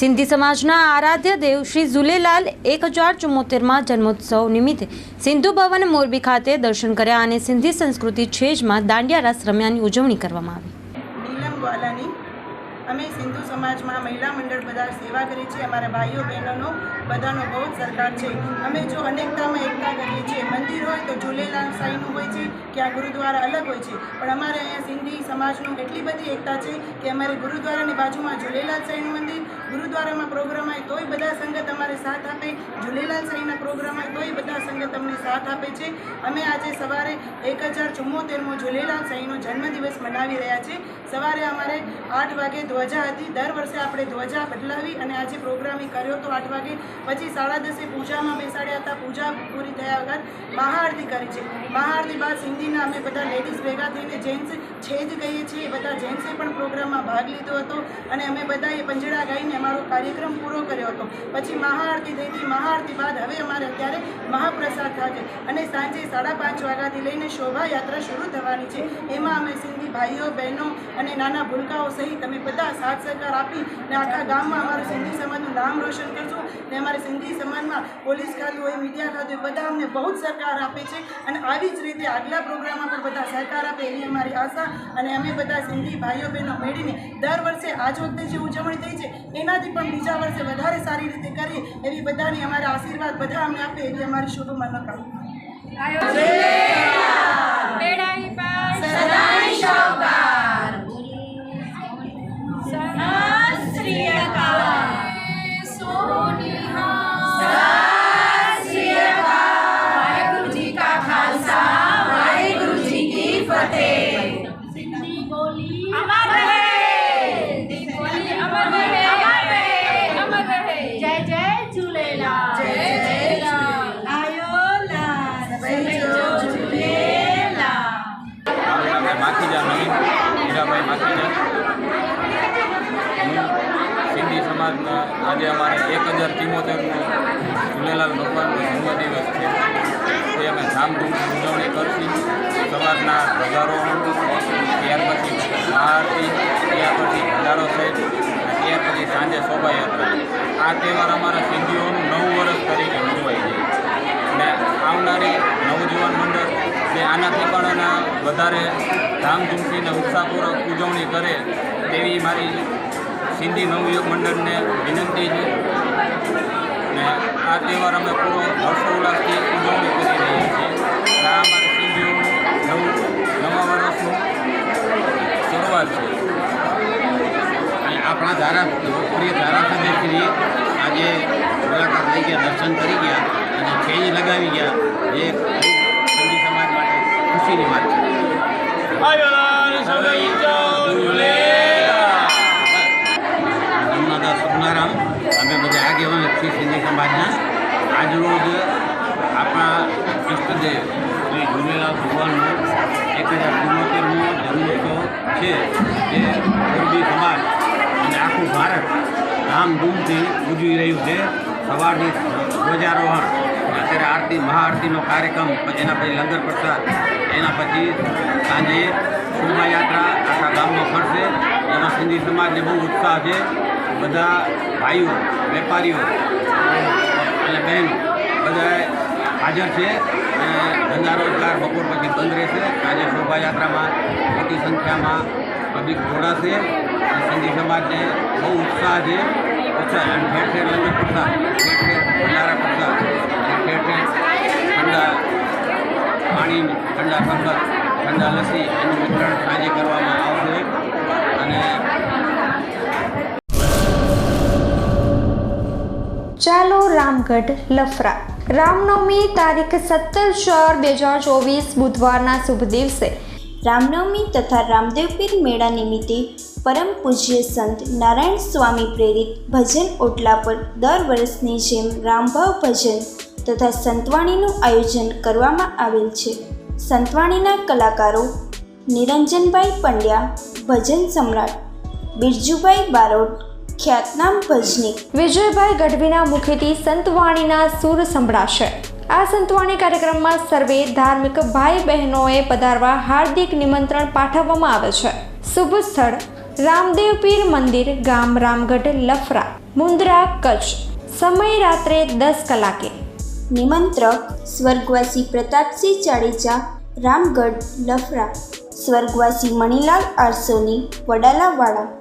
સિંધી સમાજના આરાધ્ય દેવ શ્રી ઝુલેલાલ એક હજાર ચુમ્મોતેરમાં જન્મોત્સવ નિમિત્તે સિંધુ ભવન મોરબી ખાતે દર્શન કર્યા અને સિંધી સંસ્કૃતિ છેજમાં દાંડિયા રાસ રમ્યાની ઉજવણી કરવામાં આવી. અમે સિંધુ સમાજમાં મહિલા મંડળ બધા સેવા કરીએ છીએ અમારા ભાઈઓ, બહેનોનો બધાનો બહુ જ સરકાર છે. અમે જો અનેકતામાં એકતા કરીએ છીએ. મંદિર હોય તો ઝૂલેલાલ સાંઈનું હોય છે ક્યાં ગુરુદ્વારા અલગ હોય છે. પણ અમારે અહીંયા સિંધી સમાજનું એટલી બધી એકતા છે કે અમારે ગુરુદ્વારાની બાજુમાં ઝૂલેલાલ સાંઈનું મંદિર, ગુરુદ્વારામાં પ્રોગ્રામ હોય તોય બધા સંગત અમારે સાથ આપે. ઝૂલેલાલ સાંઈના પ્રોગ્રામ હોય તોય બધા સંગત અમને સાથ આપે છે. અમે આજે સવારે એક હજાર ચુમ્મોતેરમો ઝૂલેલાલ સાંઈનો જન્મદિવસ મનાવી રહ્યા છે સવારે અમારે આઠ વાગે ધ્વજા હતી. દર વર્ષે આપણે ધ્વજા બદલાવી અને આજે પ્રોગ્રામ કર્યો તો આઠ વાગે પછી સાડા દસે પૂજામાં બેસાડ્યા હતા. પૂજા પૂરી થયા વગર મહાઆરતી કરી છે. મહાઆરતી બાદ સિંધીના અમે બધા લેડીઝ ભેગા થઈને જેન્ટ્સ છેજ કહીએ છીએ. બધા જેન્ટ્સે પણ પ્રોગ્રામમાં ભાગ લીધો હતો અને અમે બધાએ પંજડા ગાઈને અમારો કાર્યક્રમ પૂરો કર્યો હતો. પછી મહાઆરતી થઈ હતી. મહાઆરતી બાદ હવે અમારે અત્યારે મહાપ્રસાદ થશે અને સાંજે સાડા પાંચ વાગ્યાથી લઈને શોભાયાત્રા શરૂ થવાની છે. એમાં અમે સિંધી ભાઈઓ, બહેનો અને નાના ભૂલકાઓ સહિત અમે બધા સાથ સહકાર આપી ને આખા ગામમાં અમારું સિંધી સમાજનું નામ રોશન કરશું ને અમારે સિંધી સમાજમાં પોલીસ ખાતું હોય, મીડિયા ખાતું હોય, બધા અમને બહુ જ સહકાર આપે છે. અને આવી જ રીતે આગલા પ્રોગ્રામમાં પણ બધા સહકાર આપે એવી અમારી આશા અને અમે બધા સિંધી ભાઈઓ બહેનો મેળીને દર વર્ષે આજ વખતે જે ઉજવણી થઈ છે, એનાથી પણ બીજા વર્ષે વધારે સારી રીતે કરીએ એવી બધાની અમારા આશીર્વાદ બધા અમને આપે એવી અમારી શુભ મનોકામના. દીપોલી અમર રહે દીપોલી અમર રહે અમર સિંધી સમાજના આજે અમારે એક હજાર કિંમોતેરનો ઝૂલેલાલ ભગવાનનો જન્મદિવસ છે. તે અમે ધામધૂમથી ઉજવણી કરશી. સવારના હજારો ત્યારબાદ આ તહેવાર અમારા સિંધીઓનું નવું વર્ષ તરીકે ઉજવાય છે. અને આવનારી નવજીવન મંડળ જે આનાથી પણ એના વધારે ધામધૂમથી ને ઉત્સાહપૂર્વક ઉજવણી કરે તેવી મારી સિંધી નવયુગ મંડળને વિનંતી છે. ને આ તહેવાર અમે પૂરો હર્ષોલ્લાસથી ઉજવણી કરી રહ્યા છીએ. આ અમારા સિંધીઓનું નવું નવા વર્ષનું શરૂઆત છે અને આપણા ધારા લોકપ્રિય ધારાસભ્યશ્રીએ આજે મુલાકાત લઈ ગયા દર્શન કરી ગયા અને ચેન્જ લગાવી ગયા જે સમાજ માટે ખુશીની વાત છે. નર્મદા સપનારામ અમે બધા આગેવાન છીએ સિંધી સમાજના. આજરોજ આપણા ઇષ્ટદેવ શ્રી ઝૂલેલાલ ભગવાનનો એક હજાર ચુમ્મોતેરમો જન્મોત્સવ છે જે મોરબી સમાજ ધામધૂમથી ઉજવી રહ્યું છે. સવારથી ધ્વજારોહણ અત્યારે આરતી, મહાઆરતીનો કાર્યક્રમ એના પછી લંગર પ્રસાદ, એના પછી સાંજે શોભાયાત્રા આખા ગામમાં ફરશે. એમાં સિંધી સમાજને બહુ ઉત્સાહ છે. બધા ભાઈઓ, વેપારીઓ અને બહેન બધા હાજર છે. ધંધા રોજગાર બપોર પછી બંધ રહેશે. આજે શોભાયાત્રામાં મોટી સંખ્યામાં પબ્લિક જોડાશે. સિંધી સમાજને બહુ ઉત્સાહ છે. ઉત્સાહ અને ઠેર ઠેર લંગર પ્રસાદ ઠેર ઠેર ભંડારા પ્રસાદ ઠેર ઠેર ઠંડા પાણી, ઠંડા શરબત ઠંડા લસ્સી એનું વિતરણ સાંજે કરવામાં આવશે. અને ચાલો રામગઢ લફરા. રામનવમી તારીખ સત્તર ચાર બે હજાર ચોવીસ બુધવારના શુભ દિવસે. રામનવમી તથા રામદેવપીર મેળા નિમિત્તે પરમ પૂજ્ય સંત નારાયણ સ્વામી પ્રેરિત ભજન ઓટલા પર દર વર્ષની જેમ રામભાવ ભજન તથા સંતવાણીનું આયોજન કરવામાં આવેલ છે. સંતવાણીના કલાકારો નિરંજનભાઈ પંડ્યા, ભજન સમ્રાટ બિરજુભાઈ બારોટ, ખ્યાતનામ ભજની વિજયભાઈ ગઢવીના મુખેથી સંતવાણીના સુર સંભળાશે. આ સંતવાણી કાર્યક્રમમાં સર્વે ધાર્મિક ભાઈ બહેનોએ પધારવા હાર્દિક નિમંત્રણ પાઠવવામાં આવે છે. શુભ સ્થળ રામદેવ પીર મંદિર, ગામ રામગઢ, લફરા મુન્દ્રા કચ્છ. સમય રાત્રે દસ કલાકે. નિમંત્રક, સ્વર્ગવાસી પ્રતાપસિંહ જાડેજા, રામગઢ, લફરા. સ્વર્ગવાસી મણિલાલ આરસોની, વડાલાવાળા.